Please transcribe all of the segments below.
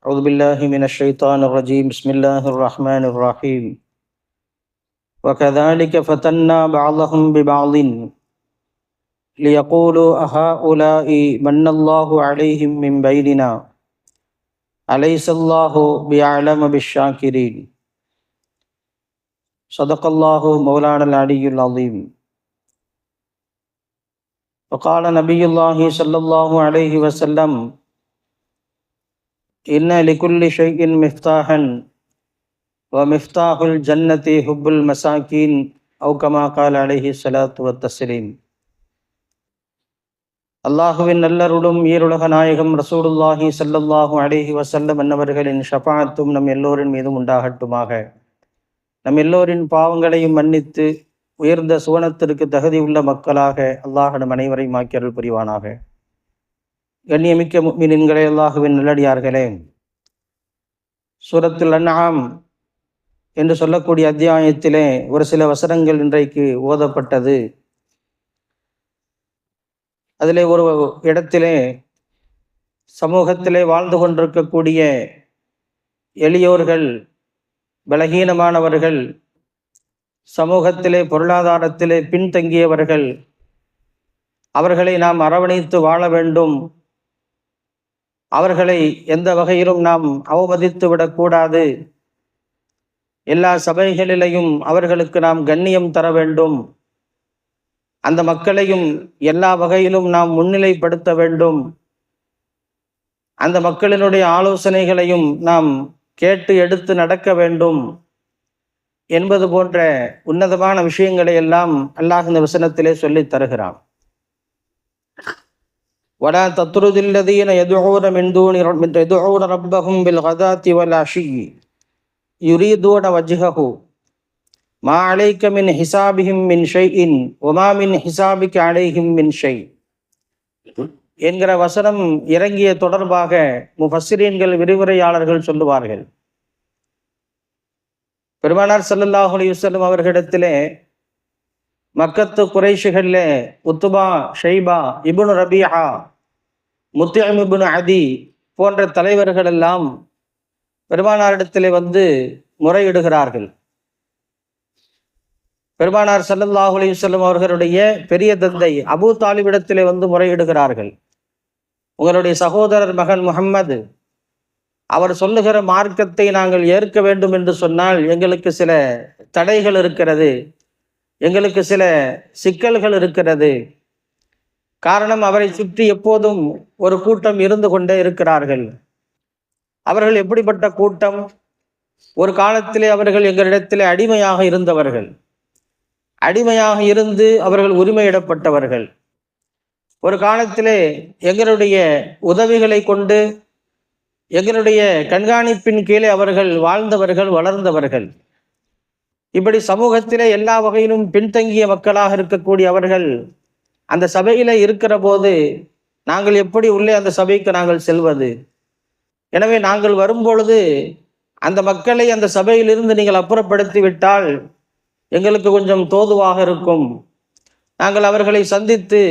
أعوذ بالله من الشيطان الرجيم. بسم الله الرحمن الرحيم. وكذلك فتنا بعضهم ببعض ليقولوا أهؤلاء من الله عليهم من بيننا. أليس الله بأعلم بالشاكرين؟ صدق الله مولانا العلي العظيم. وقال نبي الله صلى الله عليه وسلم إن لكل شيء مفتاحا ومفتاح الجنة حب المساكين أو كما قال عليه الصلاة والتسليم அல்லாஹுவின் நல்லருளும் ஈருலக நாயகம் ரசூலுல்லாஹி ஸல்லல்லாஹு அலைஹி வஸல்லம் என்னவர்களின் ஷஃபாத்தும் நம் எல்லோரின் மீதும் உண்டாகட்டுமாக நம் எல்லோரின் பாவங்களையும் மன்னித்து உயர்ந்த சுவனத்திற்கு தகுதியுள்ள மக்களாக அல்லாஹ் நம் அனைவரையும் ஆக்கியருள் புரிவானாக கண்ணியமிக்க முக்மினின்களே அல்லாஹுவின் நல்லடியார்களே. சூரத்துல் அன்ஆம் என்று சொல்லக்கூடிய அத்தியாயத்திலே ஒரு சில வசனங்கள் இன்றைக்கு ஓதப்பட்டது. அதிலே ஒரு இடத்திலே சமூகத்திலே வாழ்ந்து கொண்டிருக்கக்கூடிய எளியோர்கள் பலகீனமானவர்கள் சமூகத்திலே பொருளாதாரத்திலே பின்தங்கியவர்கள் அவர்களை நாம் அரவணைத்து வாழ வேண்டும். அவர்களை எந்த வகையிலும் நாம் அவமதித்து விடக்கூடாது. எல்லா சபைகளிலையும் அவர்களுக்கு நாம் கண்ணியம் தர வேண்டும். அந்த மக்களையும் எல்லா வகையிலும் நாம் முன்னிலைப்படுத்த வேண்டும். அந்த மக்களினுடைய ஆலோசனைகளையும் நாம் கேட்டு எடுத்து நடக்க வேண்டும். என்பது போன்ற உன்னதமான விஷயங்களை எல்லாம் அல்லாஹ் இந்த வசனத்திலே சொல்லித் தருகிறான். ولا تطرد الذين يدعون من دون من يدعون ربهم بالغداة والعشي يريدون وجهه ما عليك من حسابهم من شيء وما من حسابك عليهم من شيء என்கிற வசனம் இறங்கிய தொடர்பாக முஃபஸ்ஸிரீன்கள் விரிவுரையாளர்கள் சொல்லுவார்கள் பெருமானார் ஸல்லல்லாஹு அலைஹி வஸல்லம் அவர்களிடத்திலே மக்கத்து குறைஷிகளில் உத்துபா ஷைபா இப்னு ரபியா முத்தியமிபுன் அதி போன்ற தலைவர்கள் எல்லாம் பெருமானாரிடத்திலே வந்து முறையிடுகிறார்கள். பெருமானார் ஸல்லல்லாஹு அலைஹி வஸல்லம் அவர்களுடைய பெரிய தந்தை அபூ தாலிபிடத்திலே வந்து முறையிடுகிறார்கள். உங்களுடைய சகோதரர் மகன் முகம்மது அவர் சொல்லுகிற மார்க்கத்தை நாங்கள் ஏற்க வேண்டும் என்று சொன்னால் எங்களுக்கு சில தடைகள் இருக்கிறது எங்களுக்கு சில சிக்கல்கள் இருக்கிறது. காரணம் அவரை சுற்றி எப்போதும் ஒரு கூட்டம் இருந்து கொண்டே இருக்கிறார்கள். அவர்கள் எப்படிப்பட்ட கூட்டம்? ஒரு காலத்திலே அவர்கள் எங்களிடத்திலே அடிமையாக இருந்தவர்கள். அடிமையாக இருந்து அவர்கள் உரிமையிடப்பட்டவர்கள். ஒரு காலத்திலே எங்களுடைய உதவிகளை கொண்டு எங்களுடைய கண்காணிப்பின் கீழே அவர்கள் வாழ்ந்தவர்கள் வளர்ந்தவர்கள். இப்படி சமூகத்திலே எல்லா வகையிலும் பின்தங்கிய மக்களாக இருக்கக்கூடிய அவர்கள் அந்த சபையில இருக்கிற போது நாங்கள் எப்படி உள்ளே அந்த சபைக்கு நாங்கள் செல்வது? எனவே நாங்கள் வரும்பொழுது அந்த மக்களை அந்த சபையிலிருந்து நீங்கள் அப்புறப்படுத்தி விட்டால் எங்களுக்கு கொஞ்சம் தோதுவாக இருக்கும். நாங்கள் அவர்களை சந்தித்து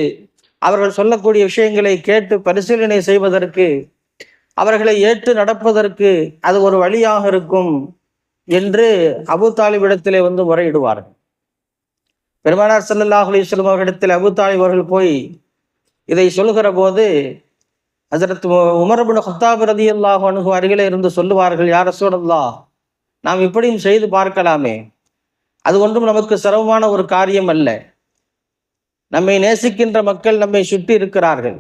அவர்கள் சொல்லக்கூடிய விஷயங்களை கேட்டு பரிசீலனை செய்வதற்கு அவர்களை ஏற்று நடப்பதற்கு அது ஒரு வழியாக இருக்கும் என்று அபு தாலிபிடத்திலே வந்து முறையிடுவார்கள். பெருமானார் ஸல்லல்லாஹு அலைஹி அவர்களிடத்தில் அபு அவர்கள் போய் இதை சொல்லுகிற போது ஹஜரத் உமரபுன் ஹத்தாப் ரதியல்லாஹு அன்ஹு அருகிலே இருந்து சொல்லுவார்கள் யார் சூழல்லா நாம் இப்படியும் செய்து பார்க்கலாமே. அது ஒன்றும் நமக்கு சிரமமான ஒரு காரியம் அல்ல. நம்மை நேசிக்கின்ற மக்கள் நம்மை சுற்றி இருக்கிறார்கள்.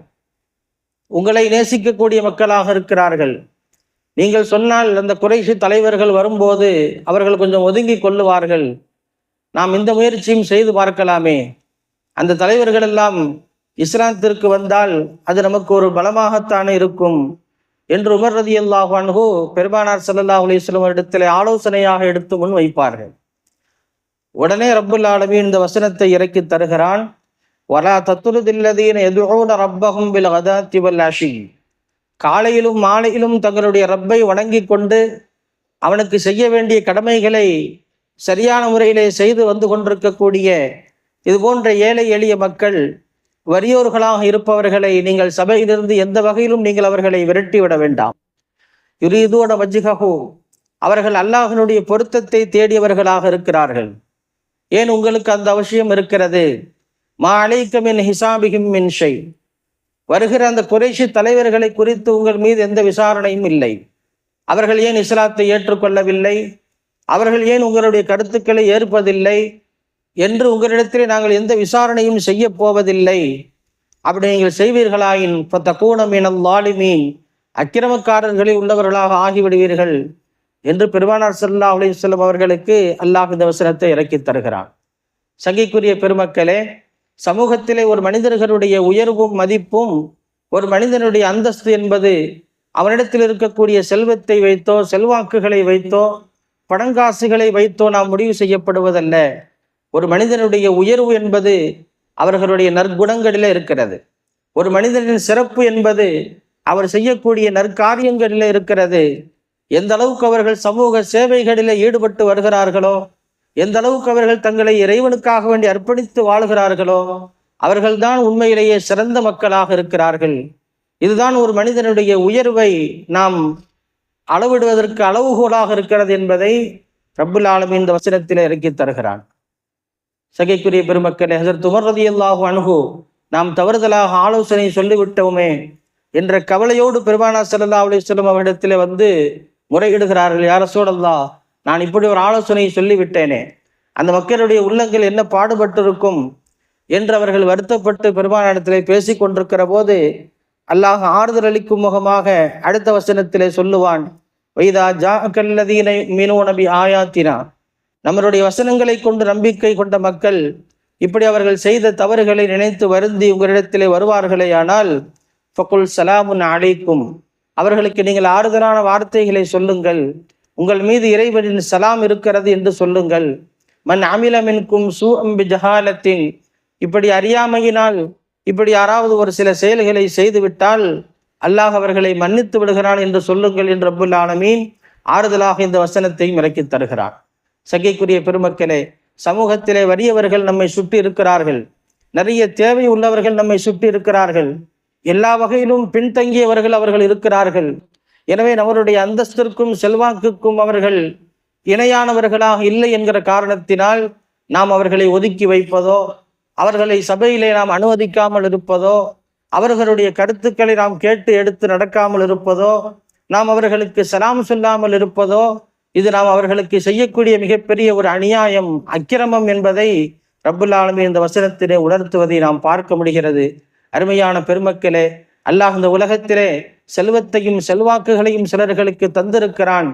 உங்களை நேசிக்கக்கூடிய மக்களாக இருக்கிறார்கள். நீங்கள் சொன்னால் அந்த குறைசி தலைவர்கள் வரும்போது அவர்கள் கொஞ்சம் ஒதுங்கி கொள்ளுவார்கள். நாம் இந்த முயற்சியும் செய்து பார்க்கலாமே. அந்த தலைவர்கள் எல்லாம் இஸ்லாத்திற்கு வந்தால் அது நமக்கு ஒரு பலமாகத்தானே இருக்கும் என்று உமர் ரதி அல்லாஹ் அன்ஹு பெருமானார் ஸல்லல்லாஹு அலிஸ்லம் இடத்தில் இடத்திலே ஆலோசனையாக எடுத்து முன் வைப்பார்கள். உடனே ரப்புல் ஆலமீன் இந்த வசனத்தை இறக்கி தருகிறான். வரா தத்துருதில்லதீன எதுவோன ரப்பகும் பில் கதாத்தி வல் அஷி. காலையிலும் மாலையிலும் தங்களுடைய ரப்பை வணங்கி கொண்டு அவனுக்கு செய்ய வேண்டிய கடமைகளை சரியான முறையிலே செய்து வந்து கொண்டிருக்கக்கூடிய இது போன்ற ஏழை எளிய மக்கள் வறியோர்களாக இருப்பவர்களை நீங்கள் சபையிலிருந்து எந்த வகையிலும் நீங்கள் அவர்களை விரட்டிவிட வேண்டாம். யுரீதூன வஜ்ஜிகஹோ அவர்கள் அல்லாஹினுடைய பொருத்தத்தை தேடியவர்களாக இருக்கிறார்கள். ஏன் உங்களுக்கு அந்த அவசியம் இருக்கிறது? மா அலைக்கமின் ஹிசாபிகிம் மின்ஷை வருகிற அந்த குறைஷி தலைவர்களை குறித்து உங்கள் மீது எந்த விசாரணையும் இல்லை. அவர்கள் ஏன் இஸ்லாத்தை ஏற்றுக்கொள்ளவில்லை? அவர்கள் ஏன் உங்களுடைய கருத்துக்களை ஏற்பதில்லை? என்று உங்களிடத்திலே நாங்கள் எந்த விசாரணையும் செய்ய போவதில்லை. அப்படி நீங்கள் செய்வீர்களாயின் தக்கூணமீனம் லாலிமீன் அக்கிரமக்காரர்களில் உள்ளவர்களாக ஆகிவிடுவீர்கள் என்று பெருமானார் சல்லா அலிஸ்லம் அவர்களுக்கு அல்லாஹ் இந்த வசனத்தை இறக்கி தருகிறான். சங்கைக்குரிய பெருமக்களே சமூகத்திலே ஒரு மனிதர்களுடைய உயர்வும் மதிப்பும் ஒரு மனிதனுடைய அந்தஸ்து என்பது அவனிடத்தில் இருக்கக்கூடிய செல்வத்தை வைத்தோ செல்வாக்குகளை வைத்தோ பணங்காசுகளை வைத்தோ நாம் முடிவு செய்யப்படுவதல்ல ஒரு மனிதனுடைய உயர்வு என்பது அவர்களுடைய நற்குணங்களில் இருக்கிறது. ஒரு மனிதனின் சிறப்பு என்பது அவர் செய்யக்கூடிய நற்காரியங்களில் இருக்கிறது. எந்த அளவுக்கு அவர்கள் சமூக சேவைகளில் ஈடுபட்டு வருகிறார்களோ எந்த அளவுக்கு அவர்கள் தங்களை இறைவனுக்காக வேண்டி அர்ப்பணித்து வாழ்கிறார்களோ அவர்கள்தான் உண்மையிலேயே சிறந்த மக்களாக இருக்கிறார்கள். இதுதான் ஒரு மனிதனுடைய உயர்வை நாம் அளவிடுவதற்கு அளவுகோலாக இருக்கிறது என்பதை ரப்புல் ஆலமி இந்த வசனத்தில் இறக்கி தருகிறான். சகைக்குரிய பெருமக்களே ஹசர் உமர்ரதி அல்லாஹு அணுகு நாம் தவறுதலாக ஆலோசனை சொல்லிவிட்டோமே என்ற கவலையோடு பெருமானா சல்லா அலிஸ்லம் அவரிடத்தில் வந்து முறையிடுகிறார்கள் யார சூழல்லா நான் இப்படி ஒரு ஆலோசனையை சொல்லிவிட்டேனே. அந்த மக்களுடைய உள்ளங்கள் என்ன பாடுபட்டிருக்கும்? என்று அவர்கள் வருத்தப்பட்டு பெருமானிடத்திலே பேசி கொண்டிருக்கிற போது அல்லாஹ் ஆறுதல் அளிக்கும் முகமாக அடுத்த வசனத்திலே சொல்லுவான் வைதா ஜா கல்லதீனை மீனோ நபி ஆயாத்தினா நம்மளுடைய வசனங்களை கொண்டு நம்பிக்கை கொண்ட மக்கள் இப்படி அவர்கள் செய்த தவறுகளை நினைத்து வருந்தி உங்களிடத்திலே வருவார்களே ஆனால் ஃபக்குல் சலாமுன் அழைக்கும் அவர்களுக்கு நீங்கள் ஆறுதலான வார்த்தைகளை சொல்லுங்கள் உங்கள் மீது இறைவனின் சலாம் இருக்கிறது என்று சொல்லுங்கள். மன் அமிலமின்கும் சூ அம்பி ஜஹாலத்தின். இப்படி அறியாமையினால் இப்படி யாராவது ஒரு சில செயல்களை செய்துவிட்டால் அல்லாஹ் அவர்களை மன்னித்து விடுகிறான் என்று சொல்லுங்கள் என்று ரப்புல் ஆலமீன் ஆறுதலாக இந்த வசனத்தையும் இறக்கி தருகிறார். சகைக்குரிய பெருமக்களே சமூகத்திலே வறியவர்கள் நம்மை சுற்றி இருக்கிறார்கள். நிறைய தேவை உள்ளவர்கள் நம்மை சுற்றி இருக்கிறார்கள். எல்லா வகையிலும் பின்தங்கியவர்கள் அவர்கள் இருக்கிறார்கள். எனவே நம்மளுடைய அந்தஸ்திற்கும் செல்வாக்குக்கும் அவர்கள் இணையானவர்களாக இல்லை என்கிற காரணத்தினால் நாம் அவர்களை ஒதுக்கி வைப்பதோ அவர்களை சபையிலே நாம் அனுமதிக்காமல் இருப்பதோ அவர்களுடைய கருத்துக்களை நாம் கேட்டு எடுத்து நடக்காமல் இருப்பதோ நாம் அவர்களுக்கு சலாம் சொல்லாமல் இருப்பதோ இது நாம் அவர்களுக்கு செய்யக்கூடிய மிகப்பெரிய ஒரு அநியாயம் அக்கிரமம் என்பதை ரபுல்லாலுமே ஆலமி இந்த வசனத்திலே உணர்த்துவதை நாம் பார்க்க முடிகிறது. அருமையான பெருமக்களே அல்லாஹ் இந்த உலகத்திலே செல்வத்தையும் செல்வாக்குகளையும் சிலர்களுக்கு தந்திருக்கிறான்.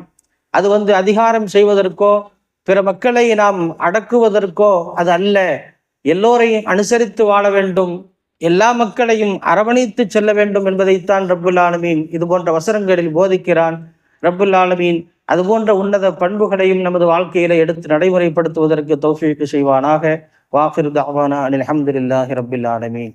அது வந்து அதிகாரம் செய்வதற்கோ பிற மக்களை நாம் அடக்குவதற்கோ அது அல்ல. எல்லோரையும் அனுசரித்து வாழ வேண்டும். எல்லா மக்களையும் அரவணைத்து செல்ல வேண்டும் என்பதைத்தான் ரப்புல் ஆலமீன் இது போன்ற வசனங்களில் போதிக்கிறான். ரப்புல் ஆலமீன் அது போன்ற உன்னத பண்புகளையும் நமது வாழ்க்கையில எடுத்து நடைமுறைப்படுத்துவதற்கு தௌஃபீக்கு செய்வானாக. வாஃபிர் தாவானா அலி அஹமதுல்லாஹி ரப்புல் ஆலமீன்.